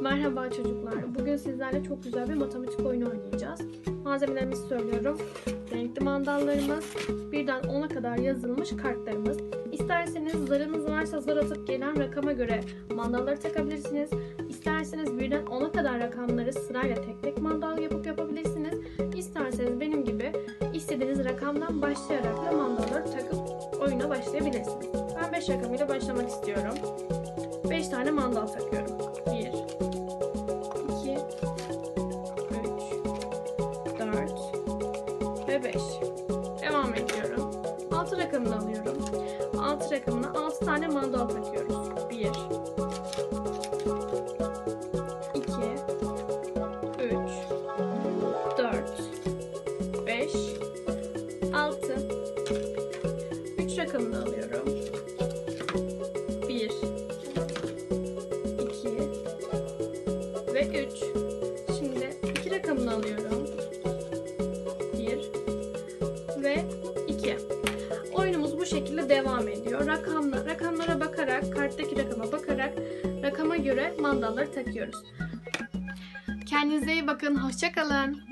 Merhaba çocuklar. Bugün sizlerle çok güzel bir matematik oyunu oynayacağız. Malzemelerimizi söylüyorum. Renkli mandallarımız, birden 10'a kadar yazılmış kartlarımız. İsterseniz zarınız varsa zar atıp gelen rakama göre mandalları takabilirsiniz. İsterseniz birden 10'a kadar rakamları sırayla tek tek mandal yapıp yapabilirsiniz. İsterseniz benim gibi istediğiniz rakamdan başlayarak da mandalları takıp oyuna başlayabilirsiniz. Ben 5 rakamıyla başlamak istiyorum. 5 tane mandal takıyorum. Ve 5. Devam ediyorum. 6 rakamını alıyorum. 6 rakamına 6 tane mandal takıyoruz. 1 2 3 4 5 6 3 rakamını alıyorum. 1 2 ve 3. ve 2. Oyunumuz bu şekilde devam ediyor. Rakamla, rakamlara bakarak, karttaki rakama bakarak rakama göre mandalları takıyoruz. Kendinize iyi bakın. Hoşçakalın.